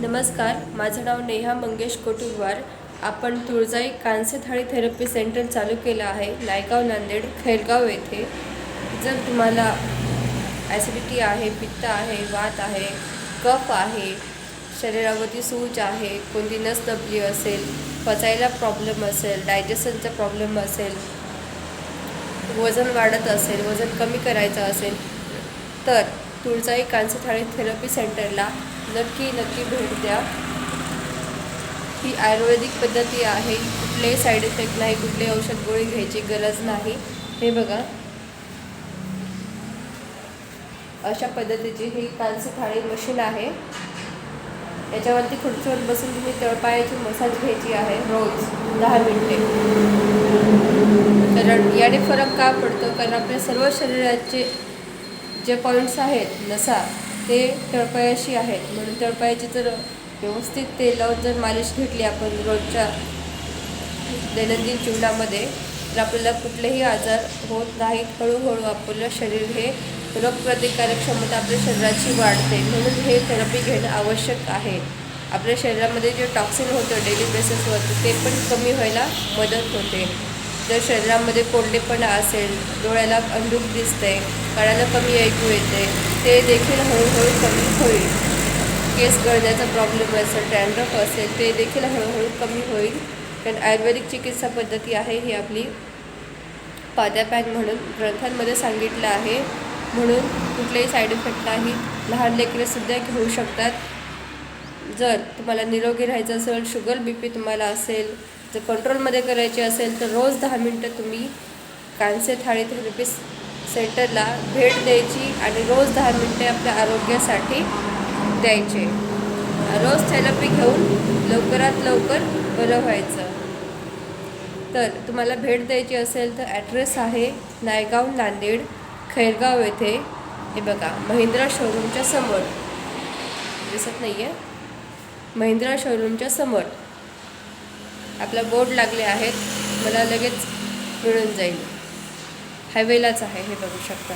नमस्कार माझं नाव नेहा मंगेश कोटुरवार. आपण तुळजाई कांसे थाळी थेरपी सेंटर चालू केलं आहे नायगाव नांदेड खैरगाव येथे. जर तुम्हाला ॲसिडिटी आहे पित्त आहे वात आहे कफ आहे शरीरावरती सूज आहे कोणती नस दबली असेल पचायला प्रॉब्लेम असेल डायजेशनचा प्रॉब्लेम असेल वजन वाढत असेल वजन कमी करायचं असेल तर तुळजाई कांसे थाळी थेरपी सेंटरला नक्की नक्की भेट द्या. ही आयुर्वेदिक पद्धती आहे. कुठलेही साईड इफेक्ट नाही कुठलेही औषध गोळी घ्यायची गरज नाही. हे बघा. अशा पद्धतीची ही कांसी थाळी मशीन आहे. याच्यावरती खुर्चीवर बसून तुम्ही तळपायाची मसाज घ्यायची आहे रोज दहा मिनिटे. कारण याने फरक का पडतो? कारण आपल्या सर्व शरीराचे जे पॉईंट्स आहेत नसा ते तळपायाशी आहेत. म्हणून तळपायाची जर व्यवस्थित तेलावर जर मालिश घेतली आपण रोजच्या दैनंदिन जीवनामध्ये तर आपल्याला कुठलेही आजार होत नाहीत. हळूहळू आपलं शरीर हे रोगप्रतिकारक क्षमता आपल्या शरीराची वाढते. म्हणून हे थेरपी घेणं आवश्यक आहे. आपल्या शरीरामध्ये जे टॉक्सिन होतं डेली बेसिसवरती ते पण कमी व्हायला मदत होते. जर शरीरामध्ये कोरडेपणा असेल डोळ्याला अंधुक दिसते काळाला कमी ऐकू येते ते देखील हळूहळू कमी होईल. केस गळण्याचा प्रॉब्लेम असेल टँड्रफ असेल ते देखील हळूहळू कमी होईल. कारण आयुर्वेदिक चिकित्सा पद्धती आहे ही आपली. पाद्यापॅन म्हणून ग्रंथांमध्ये सांगितलं आहे. म्हणून कुठलेही साईड इफेक्ट नाही. लहान लेकरेसुद्धा घेऊ शकतात. जर तुम्हाला निरोगी राहायचं असेल शुगर बी पी तुम्हाला असेल जर कंट्रोलमध्ये करायची असेल तर रोज दहा मिनटं तुम्ही कांस्य थाळी थेरपी सेंटरला भेट द्यायची आणि रोज दहा मिनटे आपल्या आरोग्यासाठी द्यायचे. रोज थेरपी घेऊन लवकरात लवकर बरं व्हायचं. तर तुम्हाला भेट द्यायची असेल तर ॲड्रेस आहे नायगाव नांदेड खैरगाव येथे. हे बघा महिंद्रा शोरूमच्या समोर. दिसत नाही आहे महिंद्रा शोरूमच्या समोर. आपला बोर्ड लागले आहेत. मला लगेच मिळून जाईल. हायवेलाच आहे हे बघू शकता.